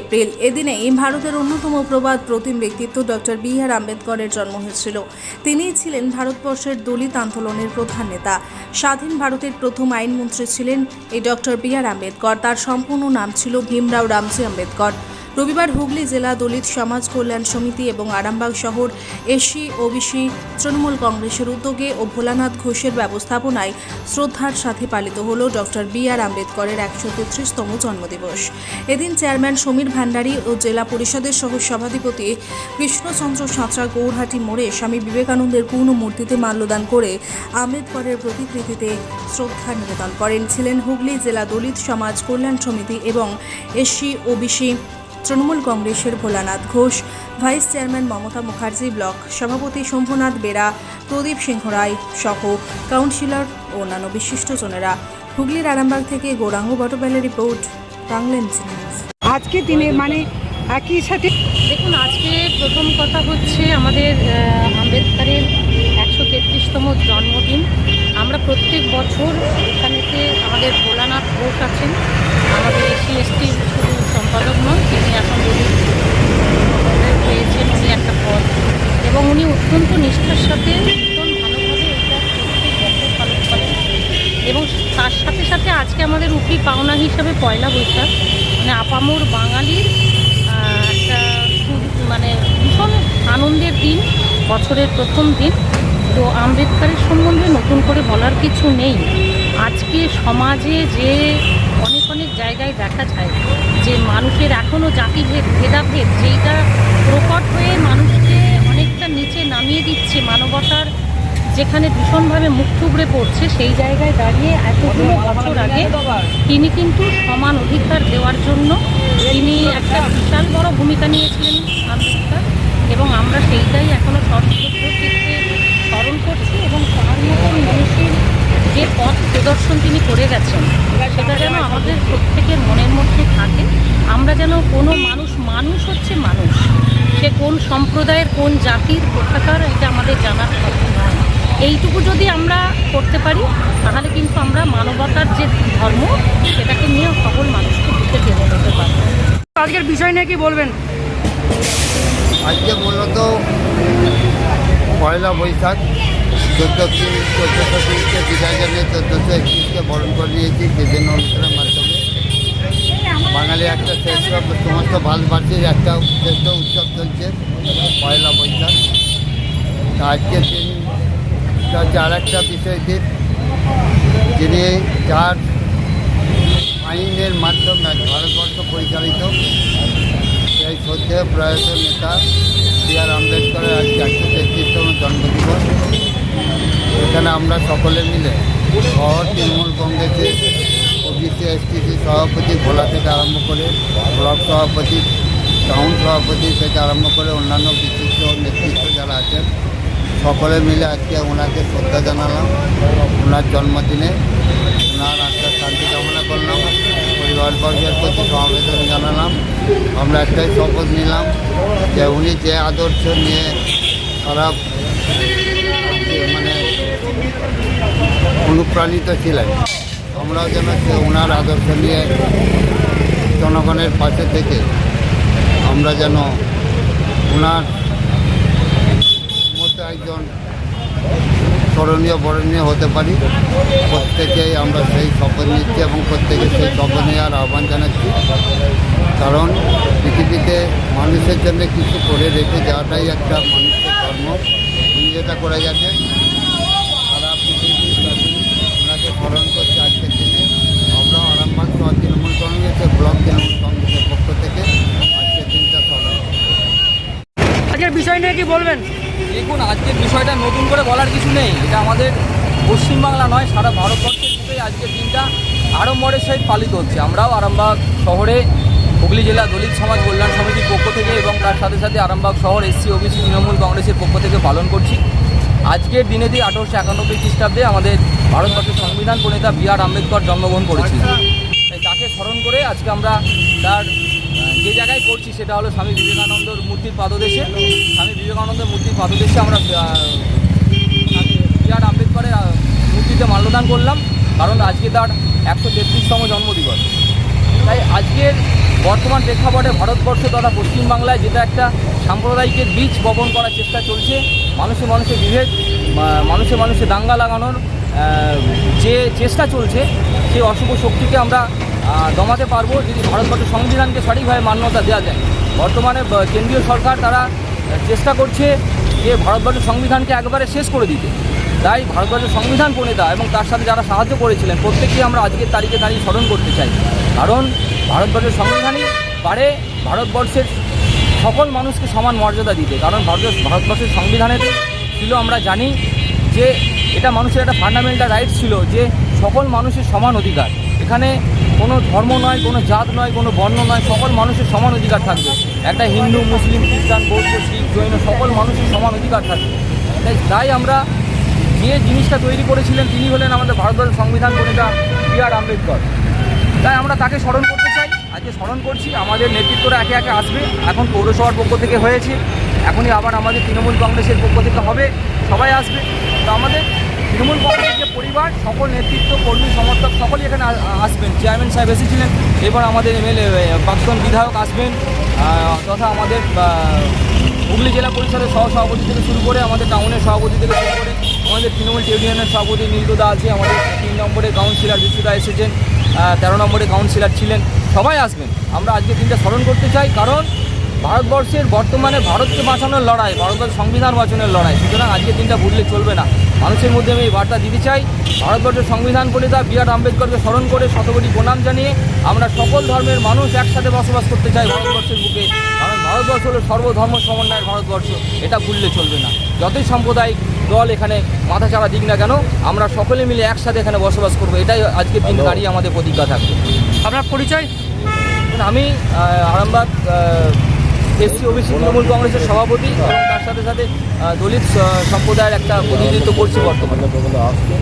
April এদিনে ভারতের অন্যতম প্রবাদ প্রতিম ব্যক্তিত্ব ডক্টর বি আর আম্বেদকরের জন্ম হয়েছিল। তিনিই ছিলেন ভারতবর্ষের দলিত আন্দোলনের প্রধান নেতা। স্বাধীন ভারতের প্রথম আইনমন্ত্রী ছিলেন এই ডক্টর বি আর আম্বেদকর। তার সম্পূর্ণ নাম ছিল ভীমরাও রামজি আম্বেদকর। রবিবার হুগলি জেলা দলিত সমাজ কল্যাণ সমিতি এবং আরামবাগ শহর এসসি ওবিসি, তৃণমূল কংগ্রেসের উদ্যোগে ও ভোলানাথ ঘোষের ব্যবস্থাপনায় শ্রদ্ধার সাথে পালিত হল ডক্টর বি আর আম্বেদকরের একশো তেত্রিশতম জন্মদিবস। এদিন চেয়ারম্যান সমীর ভান্ডারী ও জেলা পরিষদের সহ সভাধিপতি কৃষ্ণচন্দ্র সাঁতরা গৌরহাটি মোড়ে স্বামী বিবেকানন্দের পূর্ণ মূর্তিতে মাল্যদান করে আম্বেদকরের প্রতিকৃতিতে শ্রদ্ধা নিবেদন করেন। ছিলেন হুগলি জেলা দলিত সমাজ কল্যাণ সমিতি এবং এসসি ওবিসি তৃণমূল কংগ্রেসের Bholanath Ghosh vice chairman Mamata Mukherjee block সভাপতি শম্ভুনাথ বেরা প্রদীপ সিংহ রায় সহ কাউন্সিলর ও অন্যান্য বিশিষ্টজনেরা হুগলির আরামবাগ থেকে গৌরাঙ্গ বটবেলের রিপোর্ট বাংলেন নিউজ আজকে দিনে মানে একই সাথে দেখুন আজকে প্রথম কথা হচ্ছে আমাদের আম্বেদকরের একশো তেত্রিশতম জন্মদিন। আমরা প্রত্যেক বছর এখানেতে আমাদের ভোলানাথ ঘোষ আছেন। আমাদের এসসি এসটি সম্পাদক নন, তিনি এখন পেয়েছেন উনি একটা পদ। এবং উনি অত্যন্ত নিষ্ঠার সাথে এবং তার সাথে সাথে আজকে আমাদের উপরি পাওনা হিসাবে পয়লা বৈশাখ মানে আপামোর বাঙালির একটা মানে ভীষণ আনন্দের দিন, বছরের প্রথম দিন। তো আম্বেদকরের সম্বন্ধে নতুন করে বলার কিছু নেই। আজকে সমাজে যে অনেক অনেক জায়গায় দেখা যায় যে মানুষের এখনও জাতিভেদ, ভেদাভেদ, যেইটা প্রকট হয়ে মানুষকে অনেকটা নিচে নামিয়ে দিচ্ছে মানবতার, যেখানে ভীষণভাবে মুখ থুবড়ে পড়ছে, সেই জায়গায় দাঁড়িয়ে এতগুলো বছর আগে তিনি কিন্তু সমান অধিকার দেওয়ার জন্য তিনি একটা বিশাল বড় ভূমিকা নিয়েছিলেন আম্বেদকর এবং আমরা সেইটাই এখনও চিত্তে স্মরণ করছি এবং তার মতন মানুষের যে পথ প্রদর্শন তিনি করে গেছেন সেটা যেন আমাদের প্রত্যেকের মনের মধ্যে থাকে। আমরা যেন কোনো মানুষ মানুষ হচ্ছে মানুষ। সে কোন সম্প্রদায়ের কোন জাতির কোথাকার এটা আমাদের জানার কথা নয়। এইটুকু যদি আমরা করতে পারি তাহলে কিন্তু আমরা মানবতার যে ধর্ম সেটাকে নিয়ে সকল মানুষকে বুঝে টেনে নিতে পারব। আজকের বিষয় নিয়ে কি বলবেন? আজকে মূলত পয়লা বৈশাখ, চোদ্দ চোদ্দোশো তিরিশকে বিদায় জানিয়ে চোদ্দোশো একত্রিশকে বরণ করে নিয়েছি বিভিন্ন অনুষ্ঠানের মাধ্যমে। বাঙালি একটা শ্রেষ্ঠ, সমস্ত ভারতবাসীর একটা শ্রেষ্ঠ উৎসব চলছে পয়লা বৈশাখ। আজকের দিন হচ্ছে আর একটা বিষয় দিন যিনি যার আইনের মাধ্যমে ভারতবর্ষ পরিচালিত, সেই শ্রদ্ধেয় প্রয়াত নেতা বি আর আম্বেদকরের আজ একশো তেত্রিশতম জন্মদিবস এখানে আমরা সকলে মিলে শহর তৃণমূল কংগ্রেসের ওবিসি এসটিসি সভাপতি ভোলা থেকে আরম্ভ করে ব্লক সভাপতি, টাউন সভাপতি থেকে আরম্ভ করে অন্যান্য বিশিষ্ট নেতৃত্ব যারা আছেন, সকলে মিলে আজকে ওনাকে শ্রদ্ধা জানালাম। ওনার জন্মদিনে ওনার আত্মার শান্তি কামনা করলাম। পরিবারবর্গের প্রতি সমবেদন জানালাম। আমরা একটাই শপথ নিলাম যে উনি যে আদর্শ নিয়ে যে মানে অনুপ্রাণিত ছিলেন। আমরাও যেন ওনার আদর্শ নিয়ে জনগণের পাশে থেকে আমরা যেন ওনার মতো একজন স্মরণীয়, বরণীয় হতে পারি। প্রত্যেকেই আমরা সেই শপথ নিচ্ছি এবং প্রত্যেকে সেই শপথ নেওয়ার আহ্বান জানাচ্ছি। কারণ পৃথিবীতে মানুষের জন্য কিছু করে রেখে যাওয়াটাই একটা মানুষের ধর্ম উনি যেটা করে গেছেন সারা পৃথিবীর ওনাকে স্মরণ করছে আজকের দিনে আমরাও আরামবাগ সহ তৃণমূল কংগ্রেসের ব্লক তৃণমূল কংগ্রেসের পক্ষ থেকে আজকের দিনটা স্মরণ আজকের বিষয় নিয়ে কি বলবেন? দেখুন আজকের বিষয়টা নতুন করে বলার কিছু নেই। এটা আমাদের পশ্চিমবাংলা নয় সারা ভারতবর্ষের আজকের দিনটা আড়ম্বরের সহিত পালিত হচ্ছে। আমরাও আরামবাগ শহরে হুগলি জেলা দলিত সমাজ কল্যাণ সমিতির পক্ষ থেকে এবং তার সাথে সাথে আরামবাগ শহর এসসি, ওবিসি, তৃণমূল কংগ্রেসের পক্ষ থেকে পালন করছি। আজকের দিনেতেই আঠারোশো একানব্বই খ্রিস্টাব্দে আমাদের ভারতবর্ষের সংবিধান প্রণেতা বি আর আম্বেদকর জন্মগ্রহণ করেছিলেন। তাই তাকে স্মরণ করে আজকে আমরা তার যে জায়গায় করছি সেটা হলো স্বামী বিবেকানন্দর মূর্তির পাদদেশে। স্বামী বিবেকানন্দের মূর্তির পাদদেশে আমরা বি আর আম্বেদকরের মূর্তিতে মাল্যদান করলাম। কারণ আজকে তার একশো তেত্রিশতম জন্মদিবস। তাই আজকের বর্তমান প্রেক্ষাপটে ভারতবর্ষ তথা পশ্চিমবাংলায় যেটা একটা সাম্প্রদায়িকের বীজ বপন করার চেষ্টা চলছে, মানুষে মানুষে বিভেদ মানুষে মানুষে দাঙ্গা লাগানোর যে চেষ্টা চলছে, সেই অশুভ শক্তিকে আমরা দমাতে পারব যদি ভারতবর্ষের সংবিধানকে সঠিকভাবে মান্যতা দেওয়া যায়। বর্তমানে কেন্দ্রীয় সরকার তারা চেষ্টা করছে যে ভারতবর্ষের সংবিধানকে একবারে শেষ করে দিতে। তাই ভারতবর্ষের সংবিধান প্রণেতা এবং তার সাথে যারা সাহায্য করেছিলেন, প্রত্যেককে আমরা আজকের তারিখে দাঁড়িয়ে স্মরণ করতে চাই। কারণ ভারতবর্ষের সংবিধানই পারে ভারতবর্ষের সকল মানুষকে সমান মর্যাদা দিতে। কারণ ভারত ভারতবর্ষের সংবিধানেতে ছিল, আমরা জানি যে এটা মানুষের একটা ফান্ডামেন্টাল রাইটস ছিল, যে সকল মানুষের সমান অধিকার। এখানে কোনো ধর্ম নয়, কোনো জাত নয়, কোনো বর্ণ নয়, সকল মানুষের সমান অধিকার থাকবে। একটা হিন্দু, মুসলিম, খ্রিস্টান, বৌদ্ধ, শিখ, জৈন, সকল মানুষের সমান অধিকার থাকবে। তাই তাই আমরা যে জিনিসটা তৈরি করেছিলেন, তিনি হলেন আমাদের ভারতবর্ষের সংবিধান প্রণেতা বি আর আম্বেদকর। তাই আমরা তাকে স্মরণ করতে আজকে স্মরণ করছি, আমাদের নেতৃত্বরা একে একে আসবে। এখন পৌরসভার পক্ষ থেকে হয়েছে। এখনই আবার আমাদের তৃণমূল কংগ্রেসের পক্ষ থেকে হবে। সবাই আসবে। তো আমাদের তৃণমূল কংগ্রেসের যে পরিবার, সকল নেতৃত্ব, কর্মী, সমর্থক, সকলেই এখানে আসবেন। চেয়ারম্যান সাহেব এসেছিলেন। এবার আমাদের এমএলএ প্রাক্তন বিধায়ক আসবেন। তথা আমাদের হুগলি জেলা পরিষদের সহ সভাপতি থেকে শুরু করে আমাদের টাউনের সভাপতি থেকে শুরু করে আমাদের তৃণমূল ইউনিয়নের সভাপতি নীলদুদা আছে, আমাদের তিন নম্বরে কাউন্সিলর বিশুদা এসেছেন। তেরো নম্বরে কাউন্সিলর ছিলেন। সবাই আসবেন। আমরা আজকে দিনটা স্মরণ করতে চাই, কারণ ভারতবর্ষের বর্তমানে ভারতকে বাঁচানোর লড়াই ভারতবর্ষের সংবিধান বাঁচানোর লড়াই। সুতরাং আজকের দিনটা ভুললে চলবে না। মানুষের মধ্যে আমি এই বার্তা দিতে চাই, ভারতবর্ষের সংবিধান প্রণেতা বি আর আম্বেদকরকে স্মরণ করে শতকোটি প্রণাম জানিয়ে আমরা সকল ধর্মের মানুষ একসাথে বসবাস করতে চাই ভারতবর্ষের বুকে। কারণ ভারতবর্ষ হলো সর্বধর্ম সমন্বয়ের ভারতবর্ষ। এটা ভুললে চলবে না। যতই সাম্প্রদায়িক দল এখানে মাথা চাড়া দিক না কেন আমরা সকলে মিলে একসাথে এখানে বসবাস করব। এটাই আজকের দিন দাঁড়িয়ে আমাদের প্রতিজ্ঞা থাকবে। আপনার পরিচয়? আমি আরামবাগ এসসি ওবিসি তৃণমূল কংগ্রেসের সভাপতি এবং তার সাথে সাথে দলিত সম্প্রদায়ের একটা প্রতিনিধিত্ব করছি বর্তমানে।